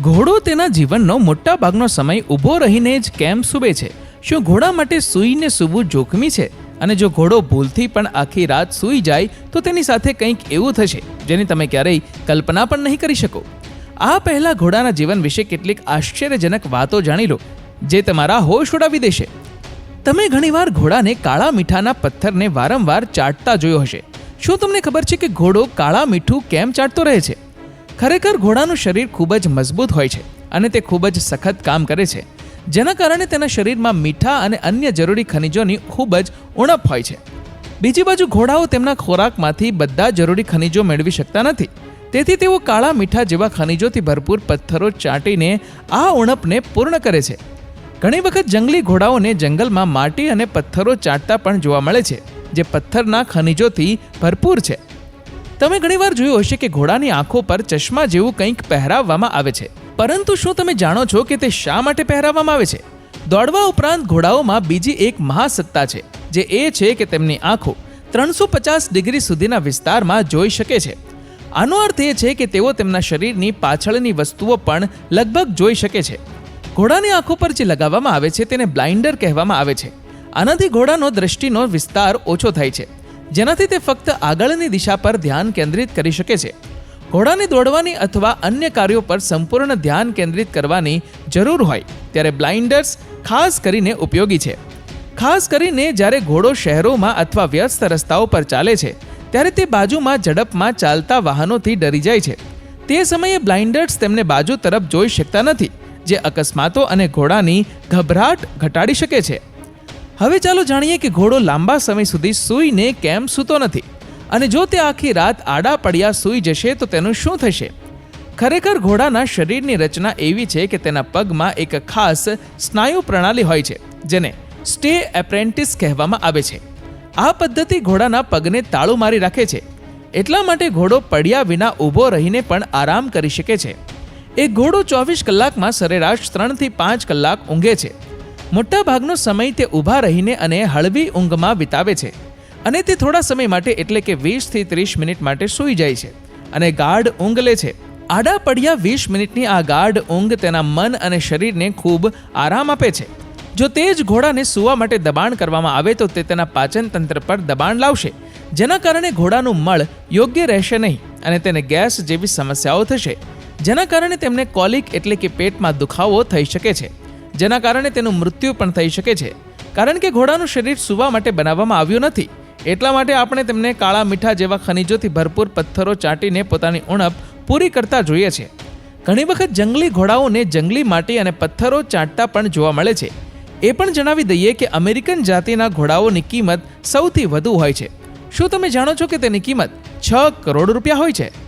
ઘોડો તેના જીવનનો મોટા ભાગનો સમય ઊભો રહીને જ કેમ સૂવે છે? શું ઘોડા માટે સૂઈને સૂવું જોખમી છે? અને જો ઘોડો ભૂલથી પણ આખી રાત સૂઈ જાય, તો તેની સાથે કંઈક એવું થશે, જેની તમે ક્યારેય કલ્પના પણ નહીં કરી શકો. આ પહેલાં ઘોડાના જીવન વિશે કેટલીક આશ્ચર્યજનક વાતો જાણી લો, જે તમારા હોશ ઉડાવી દેશે. તમે ઘણીવાર ઘોડાને કાળા મીઠાના પથ્થરને વારંવાર ચાટતા જોયો હશે. શું તમને ખબર છે કે ઘોડો કાળા મીઠું કેમ ચાટતો રહે છે? ખરેખર ઘોડાનું શરીર ખૂબ જ મજબૂત હોય છે અને તે ખૂબ જ સખત કામ કરે છે. જેના કારણે તેના શરીરમાં મીઠા અને અન્ય જરૂરી ખનિજોની ખૂબ જ ઉણપ હોય છે. બીજી બાજુ ઘોડાઓ તેમના ખોરાકમાંથી બધા જરૂરી ખનિજો મેળવી શકતા નથી. તેથી તેઓ કાળા મીઠા જેવા ખનિજોથી ભરપૂર પથ્થરો ચાટીને આ ઉણપને પૂર્ણ કરે છે. ઘણી વખત જંગલી ઘોડાઓને જંગલમાં માટી અને પથ્થરો ચાટતા પણ જોવા મળે છે, જે પથ્થરના ખનિજોથી ભરપૂર છે. તમે ઘણીવાર જોયું હશે કે ઘોડાની આંખો પર ચશ્મા જેવું કંઈક પહેરાવવામાં આવે છે. પરંતુ શું તમે જાણો છો કે તે શા માટે પહેરાવવામાં આવે છે? દોડવા ઉપરાંત ઘોડાઓમાં બીજી એક મહાસત્તા છે, જે એ છે કે તેમની આંખો ત્રણસો પચાસ ડિગ્રી સુધીના વિસ્તારમાં જોઈ શકે છે. આનો અર્થ એ છે કે તેઓ તેમના શરીરની પાછળની વસ્તુઓ પણ લગભગ જોઈ શકે છે. ઘોડાની આંખો પર જે લગાવવામાં આવે છે તેને બ્લાઇન્ડર કહેવામાં આવે છે. આનાથી ઘોડાનો દ્રષ્ટિનો વિસ્તાર ઓછો થાય છે. જેનાથી તે ફક્ત આગળની દિશા પર ધ્યાન કેન્દ્રિત કરી શકે છે. ઘોડાને દોડવાની અથવા અન્ય કાર્યો પર સંપૂર્ણ ધ્યાન કેન્દ્રિત કરવાની જરૂર હોય, ત્યારે બ્લાઇન્ડર્સ ખાસ કરીને ઉપયોગી છે. ખાસ કરીને જ્યારે ઘોડો શહેરોમાં અથવા વ્યસ્ત રસ્તાઓ પર ચાલે છે, ત્યારે તે બાજુમાં ઝડપમાં ચાલતા વાહનોથી ડરી જાય છે. તે સમયે બ્લાઇન્ડર્સ તેમને બાજુ તરફ જોઈ શકતા નથી, જે અકસ્માતો અને ઘોડાની ગભરાટ ઘટાડી શકે છે. હવે ચાલો જાણીએ કે ઘોડો લાંબા સમય સુધી સૂઈને કેમ સૂતો નથી. અને જો તે આખી રાત આડા પડ્યા સૂઈ જશે, તો તેનું શું થશે? ખરેખર ઘોડાના શરીરની રચના એવી છે કે તેના પગમાં એક ખાસ સ્નાયુ પ્રણાલી હોય છે, જેને સ્ટે એપ્રેન્ટિસ કહેવામાં આવે છે. આ પદ્ધતિ ઘોડાના પગને તાળું મારી રાખે છે. એટલા માટે ઘોડો પડ્યા વિના ઊભો રહીને પણ આરામ કરી શકે છે. એક ઘોડો ચોવીસ કલાકમાં સરેરાશ ત્રણથી પાંચ કલાક ઊંઘે છે. મોટા ભાગનો સમય તે ઊભા રહીને અને હળવી ઊંઘમાં વિતાવે છે. અને તે થોડા સમય માટે એટલે કે વીસથી ત્રીસ મિનિટ માટે સૂઈ જાય છે અને ગાઢ ઊંઘ લે છે. આડા પડ્યા વીસ મિનિટની આ ગાઢ ઊંઘ તેના મન અને શરીરને ખૂબ આરામ આપે છે. જો તે જ ઘોડાને સૂવા માટે દબાણ કરવામાં આવે તો તે તેના પાચન તંત્ર પર દબાણ લાવશે. જેના કારણે ઘોડાનું મળ યોગ્ય રહેશે નહીં અને તેને ગેસ જેવી સમસ્યાઓ થશે. જેના કારણે તેમને કોલિક એટલે કે પેટમાં દુખાવો થઈ શકે છે. જેના કારણે તેનું મૃત્યુ પણ થઈ શકે છે. કારણ કે ઘોડાનું શરીર સૂવા માટે બનાવવામાં આવ્યું નથી. એટલા માટે આપણે તેમને કાળા મીઠા જેવા ખનિજોથી ભરપૂર પથ્થરો ચાટીને પોતાની ઉણપ પૂરી કરતા જોઈએ છે. ઘણી વખત જંગલી ઘોડાઓને જંગલી માટી અને પથ્થરો ચાટતા પણ જોવા મળે છે. એ પણ જણાવી દઈએ કે અમેરિકન જાતિના ઘોડાઓની કિંમત સૌથી વધુ હોય છે. શું તમે જાણો છો કે તેની કિંમત છ કરોડ રૂપિયા હોય છે?